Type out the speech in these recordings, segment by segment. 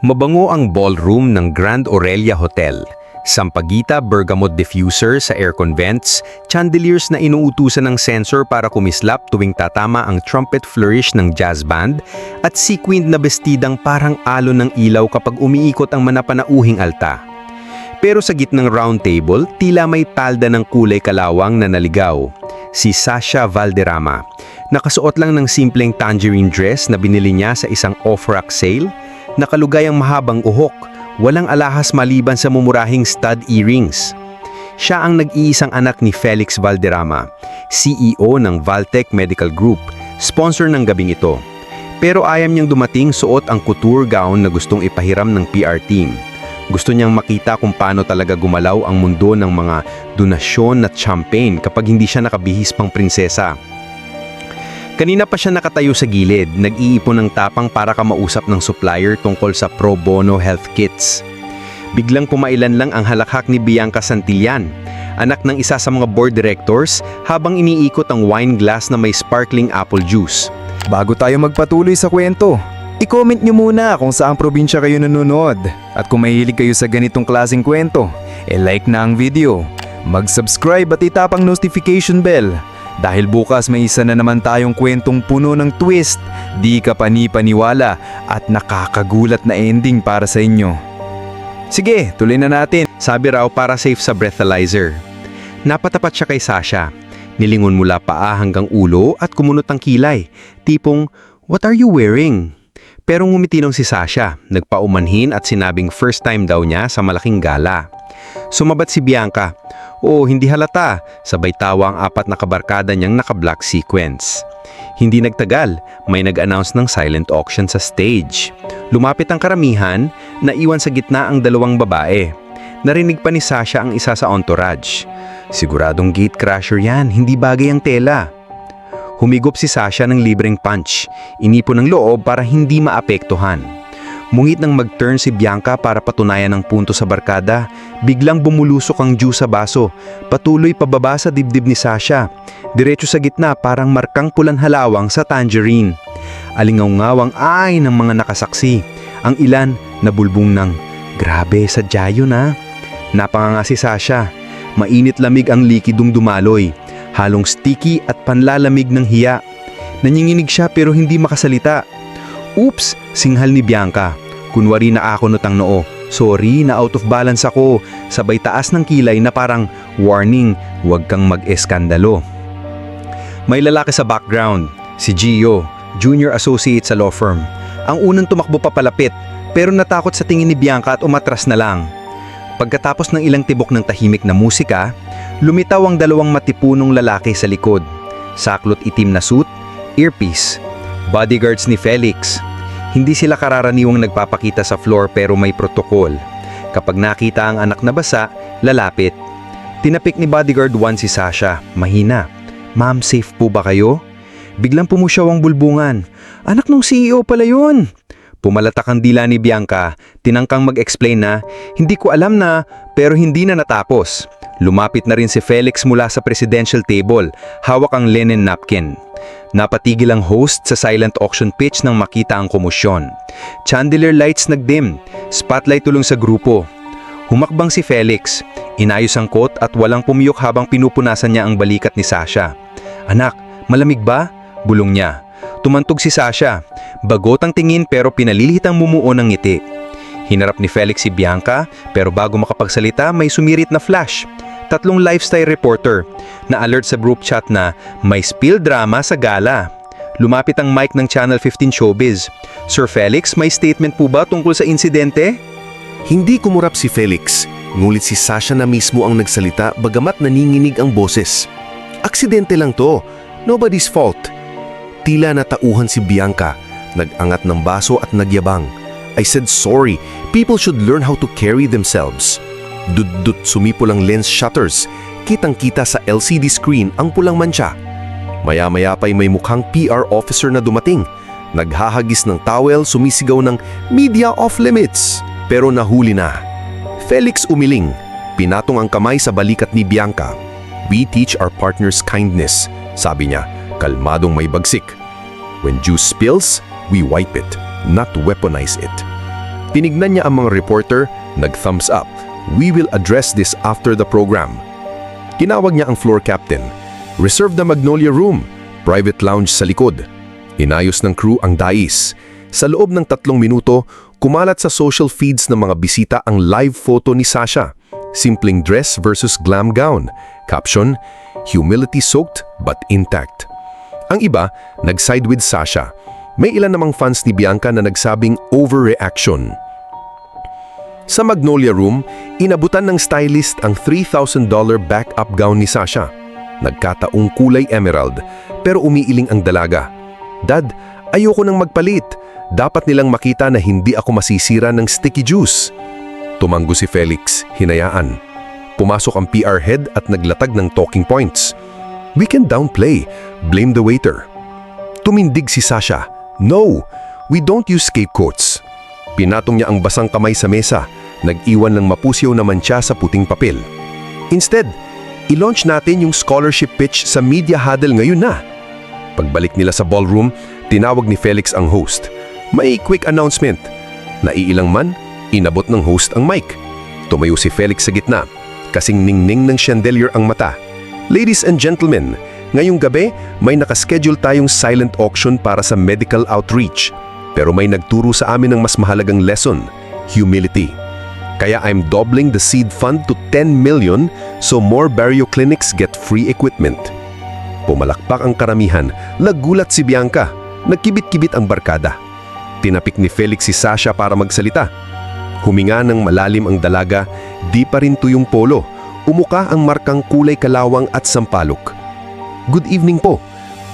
Mabango ang ballroom ng Grand Aurelia Hotel. Sampagita bergamot diffuser sa aircon vents, chandeliers na inuutusan ng sensor para kumislap tuwing tatama ang trumpet flourish ng jazz band, at sequined na bestidang parang alon ng ilaw kapag umiikot ang manapanauhing alta. Pero sa gitnang round table, tila may talda ng kulay kalawang na naligaw. Si Sasha Valderrama. Nakasuot lang ng simpleng tangerine dress na binili niya sa isang off-rack sale, nakalugay ang mahabang uhok, walang alahas maliban sa mumurahing stud earrings. Siya ang nag-iisang anak ni Felix Valderrama, CEO ng Valtech Medical Group, sponsor ng gabing ito. Pero ayaw niyang dumating suot ang couture gown na gustong ipahiram ng PR team. Gusto niyang makita kung paano talaga gumalaw ang mundo ng mga donasyon at champagne kapag hindi siya nakabihis pang prinsesa. Kanina pa siya nakatayo sa gilid, nag-iipon ng tapang para kamausap ng supplier tungkol sa pro bono health kits. Biglang pumailan lang ang halakhak ni Bianca Santillan, anak ng isa sa mga board directors habang iniikot ang wine glass na may sparkling apple juice. Bago tayo magpatuloy sa kwento, i-comment nyo muna kung saang probinsya kayo nanonood. At kung mahilig kayo sa ganitong klaseng kwento, e-like na ang video, mag-subscribe at itapang notification bell. Dahil bukas may isa na naman tayong kwentong puno ng twist, di ka panipaniwala at nakakagulat na ending para sa inyo. Sige, tuloy na natin. Sabi raw para safe sa breathalyzer. Napatapat siya kay Sasha. Nilingon mula paa hanggang ulo at kumunot ang kilay. Tipong, what are you wearing? Pero ngumiti lang si Sasha, nagpaumanhin at sinabing first time daw niya sa malaking gala. Sumabat si Bianca. Oo, hindi halata. Sabay tawa ang apat na kabarkada niyang naka-black sequence. Hindi nagtagal, may nag-announce ng silent auction sa stage. Lumapit ang karamihan, naiwan sa gitna ang dalawang babae. Narinig pa ni Sasha ang isa sa entourage. Siguradong gate crasher yan, hindi bagay ang tela. Humigop si Sasha ng libreng punch, inipon ng loob para hindi maapektuhan. Mungit nang mag-turn si Bianca para patunayan ang punto sa barkada, biglang bumulusok ang juice sa baso, patuloy pababa sa dibdib ni Sasha, diretso sa gitna parang markang pulan halawang sa tangerine. Alingaw-ngawang ay ng mga nakasaksi, ang ilan nabulbong ng, grabe sadya yun ha. Napanganga si Sasha, mainit lamig ang likidong dumaloy, halong sticky at panlalamig ng hiya. Nanginginig siya pero hindi makasalita. Oops, singhal ni Bianca. Kunwari na ako notang noo. Sorry na out of balance ako. Sabay taas ng kilay na parang warning, huwag kang mag-eskandalo. May lalaki sa background, si Gio, junior associate sa law firm. Ang unang tumakbo papalapit, pero natakot sa tingin ni Bianca at umatras na lang. Pagkatapos ng ilang tibok ng tahimik na musika, lumitaw ang dalawang matipunong lalaki sa likod. Saklot itim na suit, earpiece, bodyguards ni Felix. Hindi sila kararaniwang nagpapakita sa floor pero may protokol. Kapag nakita ang anak na basa, lalapit. Tinapik ni bodyguard 1 si Sasha, mahina. Ma'am, safe po ba kayo? Biglang pumusyaw ang bulbungan. Anak ng CEO pala yun. Pumalatak ang dila ni Bianca, tinangkang mag-explain na, hindi ko alam na, pero hindi na natapos. Lumapit na rin si Felix mula sa presidential table, hawak ang linen napkin. Napatigil ang host sa silent auction pitch nang makita ang komosyon. Chandelier lights nagdim, spotlight tulong sa grupo. Humakbang si Felix, inayos ang coat at walang pumiyok habang pinupunasan niya ang balikat ni Sasha. Anak, malamig ba? Bulong niya. Tumantog si Sasha. Bagot ang tingin pero pinalilit ang mumuo ng ngiti. Hinarap ni Felix si Bianca pero bago makapagsalita may sumirit na flash. Tatlong lifestyle reporter na alert sa group chat na may spill drama sa gala. Lumapit ang mic ng Channel 15 Showbiz. Sir Felix, may statement po ba tungkol sa insidente? Hindi kumurap si Felix, ngulit si Sasha na mismo ang nagsalita bagamat naninginig ang boses. Aksidente lang to, nobody's fault. Tila natauhan si Bianca, nag-angat ng baso at nagyabang. I said sorry, people should learn how to carry themselves. Dudut sumipol ang lens shutters, kitang-kita sa LCD screen ang pulang mancha. Maya-maya pa'y may mukhang PR officer na dumating. Naghahagis ng towel, sumisigaw ng media off limits. Pero nahuli na. Felix umiling. Pinatong ang kamay sa balikat ni Bianca. We teach our partners kindness, sabi niya, kalmadong may bagsik. When juice spills, we wipe it, not weaponize it. Tinignan niya ang mga reporter, nag-thumbs up. We will address this after the program. Tinawag niya ang floor captain. Reserve the Magnolia Room, private lounge sa likod. Inayos ng crew ang dais. Sa loob ng tatlong minuto, kumalat sa social feeds ng mga bisita ang live photo ni Sasha. Simpleng dress versus glam gown. Caption, humility-soaked but intact. Ang iba, nag-side with Sasha. May ilan namang fans ni Bianca na nagsabing overreaction. Sa Magnolia Room, inabutan ng stylist ang $3,000 back-up gown ni Sasha. Nagkataong kulay emerald, pero umiiling ang dalaga. Dad, ayoko nang magpalit. Dapat nilang makita na hindi ako masisira ng sticky juice. Tumanggo si Felix, hinayaan. Pumasok ang PR head at naglatag ng talking points. We can downplay, blame the waiter. Tumindig si Sasha. No, we don't use scapegoats. Pinatong niya ang basang kamay sa mesa, nag-iwan ng mapusyaw na mantsa sa puting papel. Instead, i-launch natin yung scholarship pitch sa media huddle ngayon na. Pagbalik nila sa ballroom, tinawag ni Felix ang host. May quick announcement. Naiilang man, inabot ng host ang mic. Tumayo si Felix sa gitna, kasing ningning ng chandelier ang mata. Ladies and gentlemen, ngayong gabi may nakaschedule tayong silent auction para sa medical outreach. Pero may nagturo sa amin ng mas mahalagang lesson, humility. Kaya I'm doubling the seed fund to 10 million so more barrio clinics get free equipment. Pumalakpak ang karamihan, nagulat si Bianca, nagkibit-kibit ang barkada. Tinapik ni Felix si Sasha para magsalita. Huminga ng malalim ang dalaga, di pa rin tuyong polo, umuka ang markang kulay kalawang at sampalok. Good evening po.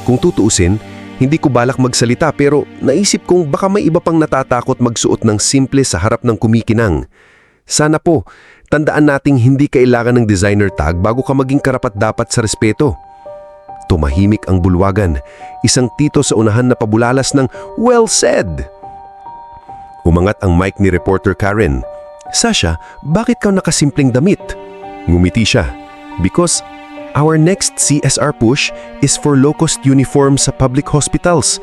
Kung tutuusin, hindi ko balak magsalita pero naisip kong baka may iba pang natatakot magsuot ng simple sa harap ng kumikinang. Sana po, tandaan nating hindi kailangan ng designer tag bago ka maging karapat-dapat sa respeto. Tumahimik ang bulwagan, isang tito sa unahan na pabulalas ng well said. Umangat ang mic ni reporter Karen. Sasha, bakit ka nakasimpleng damit? Ngumiti siya. Because our next CSR push is for low-cost uniforms sa public hospitals.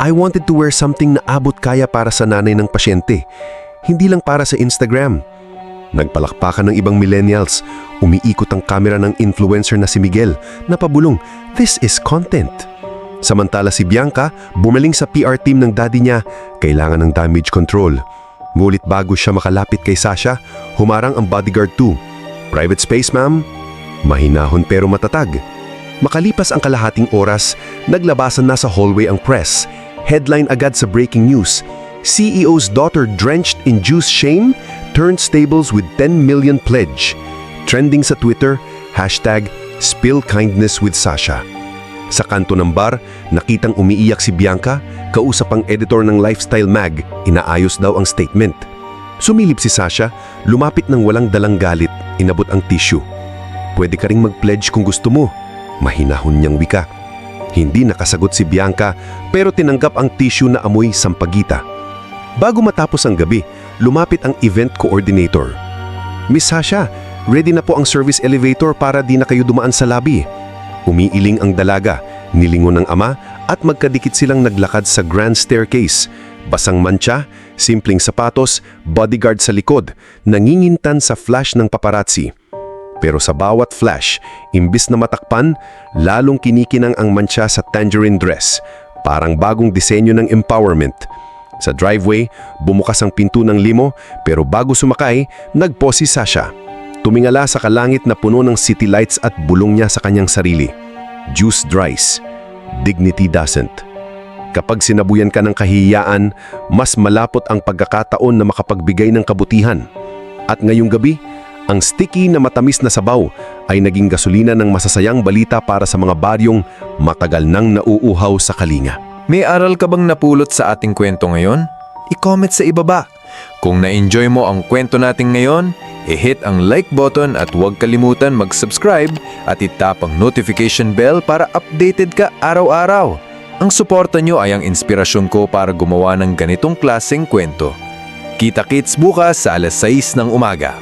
I wanted to wear something na abot kaya para sa nanay ng pasyente. Hindi lang para sa Instagram. Nagpalakpakan ng ibang millennials. Umiikot ang kamera ng influencer na si Miguel na pabulong, This is content. Samantala si Bianca, bumaling sa PR team ng daddy niya, kailangan ng damage control. Ngulit bago siya makalapit kay Sasha, humarang ang bodyguard 2. Private space, ma'am? Mahinahon pero matatag. Makalipas ang kalahating oras, naglabasan na sa hallway ang press. Headline agad sa breaking news. CEO's daughter drenched in juice shame turned stables with 10 million pledge. Trending sa Twitter, hashtag Spill Kindness with Sasha. Sa kanto ng bar, nakitang umiiyak si Bianca, kausap ang editor ng Lifestyle Mag, inaayos daw ang statement. Sumilip si Sasha, lumapit ng walang dalang galit, inabot ang tissue. Pwede ka ring mag-pledge kung gusto mo. Mahinahon niyang wika. Hindi nakasagot si Bianca pero tinanggap ang tissue na amoy sampagita. Bago matapos ang gabi, lumapit ang event coordinator. Miss Sasha, ready na po ang service elevator para di na kayo dumaan sa lobby. Umiiling ang dalaga, nilingon ng ama at magkadikit silang naglakad sa grand staircase. Basang mantsa, simpleng sapatos, bodyguard sa likod, nangingintan sa flash ng paparazzi. Pero sa bawat flash, imbis na matakpan, lalong kinikinang ang mantsa sa tangerine dress, parang bagong disenyo ng empowerment. Sa driveway, bumukas ang pinto ng limo pero bago sumakay, nagpose si Sasha. Tumingala sa kalangit na puno ng city lights at bulong niya sa kanyang sarili. Juice dries. Dignity doesn't. Kapag sinabuyan ka ng kahiyaan, mas malapot ang pagkakataon na makapagbigay ng kabutihan. At ngayong gabi, ang sticky na matamis na sabaw ay naging gasolina ng masasayang balita para sa mga baryong matagal nang nauuhaw sa kalinga. May aral ka bang napulot sa ating kwento ngayon? I-comment sa ibaba. Kung na-enjoy mo ang kwento natin ngayon, i-hit ang like button at huwag kalimutan mag-subscribe at itap ang notification bell para updated ka araw-araw. Ang suporta nyo ay ang inspirasyon ko para gumawa ng ganitong klaseng kwento. Kita-kits bukas sa alas 6 ng umaga.